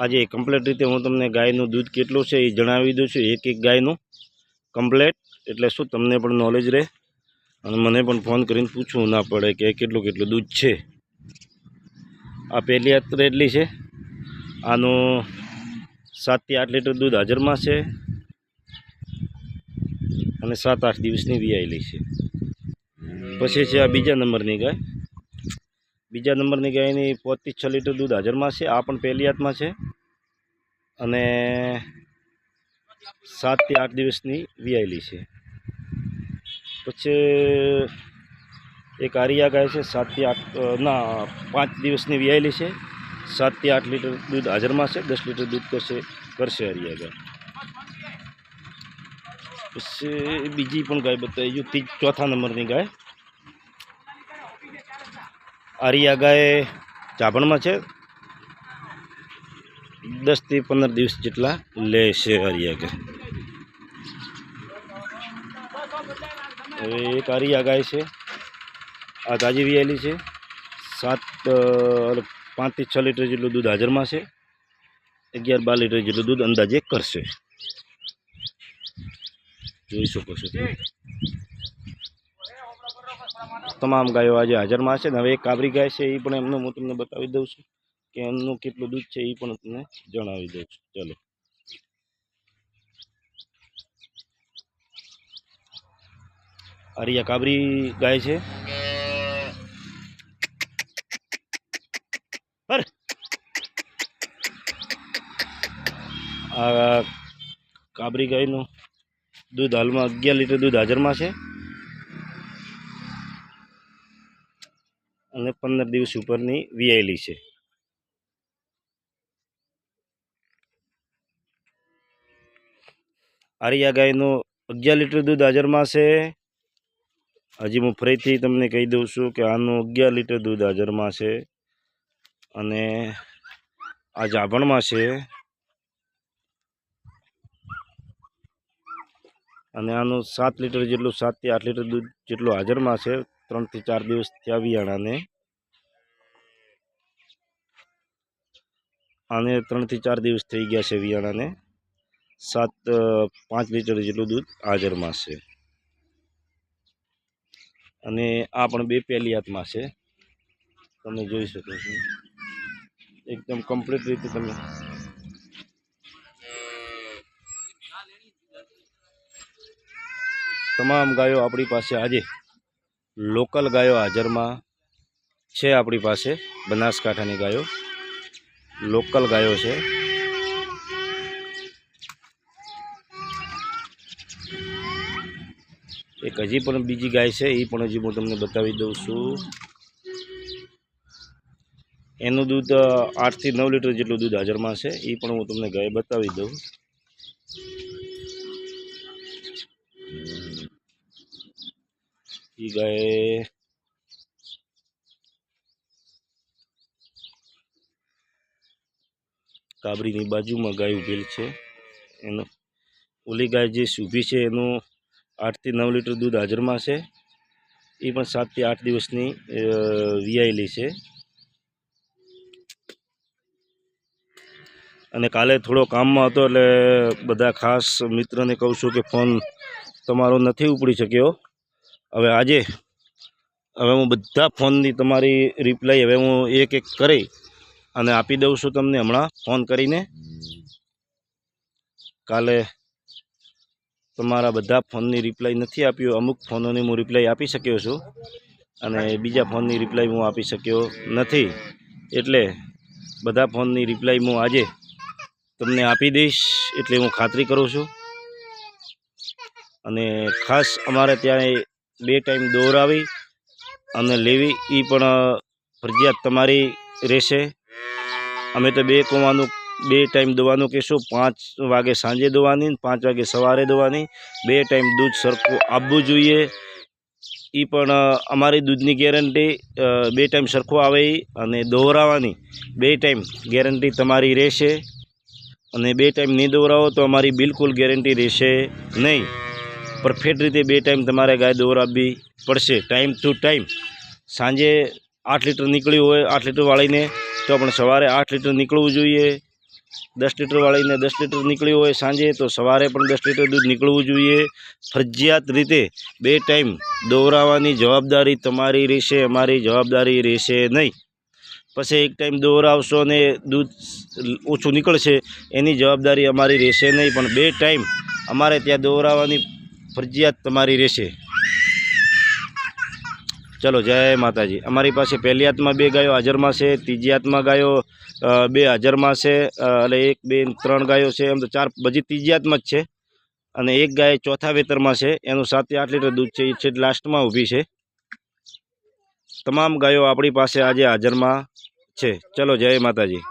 આજે કમ્પ્લેટ રીતે હું તમને ગાયનું દૂધ કેટલું છે એ જણાવી દઉં છું, એક એક ગાયનું. કમ્પ્લેટ એટલે શું તમને પણ નોલેજ રહે? અને મને પણ ફોન કરીને પૂછવું ના પડે કે કેટલું કેટલું દૂધ છે. આ પહેલી યાત્રા એટલી છે. આનું સાતથી આઠ લીટર દૂધ હાજરમાં છે. અને સાત આઠ દિવસની વિયાયેલી છે. પછી છે આ બીજા નંબરની ગાય. બીજા નંબરની ગાયની પોતથી છ લીટર દૂધ હાજરમાં છે. આ પણ પહેલી હાથમાં છે. અને સાતથી આઠ દિવસની વિયાયેલી છે. પછી એક આરિયા ગાય છે સાતથી આઠ ના, પાંચ દિવસની વિયાયેલી છે સાતથી આઠ લીટર દૂધ હાજરમાં છે, દસ લીટર દૂધ કરશે કરશે આરિયા ગાય. પછી બીજી પણ ગાય બતાવી જો ત્રીજ, ચોથા નંબરની ગાય. આરિયા ગાય ચાભણમાં છે દસથી પંદર દિવસ જેટલા લે છે આરિયા ગાય હવે એક આરિયા ગાય છે. આ તાજી વિયાલી છે. સાત પાંચથી છ લીટર જેટલું દૂધ હાજરમાં છે. અગિયાર, બાર લીટર જેટલું દૂધ અંદાજે કરશે. જોઈ શકો છો તમે. તમામ ગાયો આજે હાજરમાં છે ને હવે એક કાબરી ગાય છે એ પણ એમનું હું તમને બતાવી દઉં છું. કે એમનું કેટલું દૂધ છે એ પણ તમને જણાવી દઉં છું. ચલો. અરિયા કાબરી ગાય છે. આ કાબરી ગાયનું દૂધ હાલમાં અગિયાર લીટર દૂધ હાજરમાં છે. અને પંદર દિવસ ઉપરની વિયાયેલી છે. આરિયા ગાયનું અગિયાર લીટર દૂધ હાજરમાં છે. હજી હું ફરીથી તમને કહી દઉં છું કે આનું અગિયાર લીટર દૂધ હાજરમાં છે અને આ જાભણમાં છે. અને આનું સાત લીટર જેટલું સાતથી આઠ લીટર દૂધ જેટલું હાજરમાં છે ત્રણથી ચાર દિવસ થયા વિયાણાને આને ત્રણથી ચાર દિવસ થઈ ગયા છે વિયાણાને સાત પાંચ લીટર જેટલું દૂધ હાજરમાં છે. અને આ પણ બે પેલિયાતમાં છે. તમે જોઈ શકો છો. એકદમ કમ્પ્લીટ રીતે તમે તમામ ગાયો આપણી પાસે આજે લોકલ ગાયો હાજરમાં છે આપણી પાસે બનાસકાંઠાની ગાયો. લોકલ ગાયો છે. એક હજી પણ બીજી ગાય છે, એ પણ હજી હું તમને બતાવી દઉં છું. એનું દૂધ આઠથી નવ લીટર જેટલું દૂધ હાજરમાં છે, એ પણ હું તમને ગાય બતાવી દઉં. એ ગાય કાબરીની બાજુમાં ગાય ઉભેલ છે. એનો ઓલી ગાય જે સૂભી છે, એનું આઠથી નવ લીટર દૂધ હાજરમાં છે. એ પણ સાતથી આઠ દિવસની વીઆઈલી છે. અને કાલે થોડો કામમાં હતો, એટલે બધા ખાસ મિત્રને કહું છું કે ફોન તમારો નથી ઉપડી શક્યો. હવે આજે, હવે હું બધા ફોનની તમારી રિપ્લાય હવે હું એક એક કરી અને આપી દઉં છું તમને હમણાં ફોન કરીને. કાલે તમારા બધા ફોનની રિપ્લાય નથી આપ્યો. અમુક ફોનોની હું રિપ્લાય આપી શક્યો છું અને બીજા ફોનની રિપ્લાય હું આપી શક્યો નથી. એટલે બધા ફોનની રિપ્લાય હું આજે તમને આપી દઈશ એટલે હું ખાતરી કરું છું. અને ખાસ અમારે ત્યાં બે ટાઈમ દોરાવી અને લેવી એ પણ ફરજિયાત તમારી રહેશે. અમે તો બે કૂવાનું બે ટાઈમ દોવાનું કહેશું, પાંચ વાગે સાંજે દોવાની પાંચ વાગે સવારે દોવાની. બે ટાઈમ દૂધ સરખું આપવું જોઈએ. એ પણ અમારી દૂધની ગેરંટી બે ટાઈમ સરખું આવે અને દોહરાવાની. બે ટાઈમ ગેરંટી તમારી રહેશે અને બે ટાઈમ નહીં દોરાવો તો અમારી બિલકુલ ગેરંટી રહેશે નહીં. પરફેક્ટ રીતે બે ટાઈમ તમારે ગાય દોરાવવી પડશે. ટાઈમ ટુ ટાઈમ સાંજે આઠ લીટર નીકળ્યું હોય, આઠ લીટર વાળીને, તો પણ સવારે આઠ લીટર નીકળવું જોઈએ. દસ લીટરવાળીને દસ લીટર નીકળ્યું હોય સાંજે, તો સવારે પણ દસ લીટર દૂધ નીકળવું જોઈએ. ફરજિયાત રીતે બે ટાઈમ દોરાવાની જવાબદારી તમારી રહેશે, અમારી જવાબદારી રહેશે નહીં. પછી એક ટાઈમ દોરાવશો અને દૂધ ઓછું નીકળશે, એની જવાબદારી અમારી રહેશે નહીં, પણ બે ટાઈમ અમારે ત્યાં દોરાવાની ફરજિયાત તમારી રહેશે. ચલો, જય માતાજી. અમારી પાસે પહેલી હાથમાં બે ગાયો, હાજરમાં છે, ત્રીજી હાથમાં ગાયો બે હાજરમાં છે એટલે એક, બે, ત્રણ ગાયો છે, એમ તો ચાર, બધી ત્રીજી હાથમાં જ છે. અને એક ગાય ચોથા વેતરમાં છે, એનું સાતથી આઠ લીટર દૂધ છે એ છે લાસ્ટમાં ઊભી છે. તમામ ગાયો આપણી પાસે આજે હાજરમાં છે. ચલો, જય માતાજી.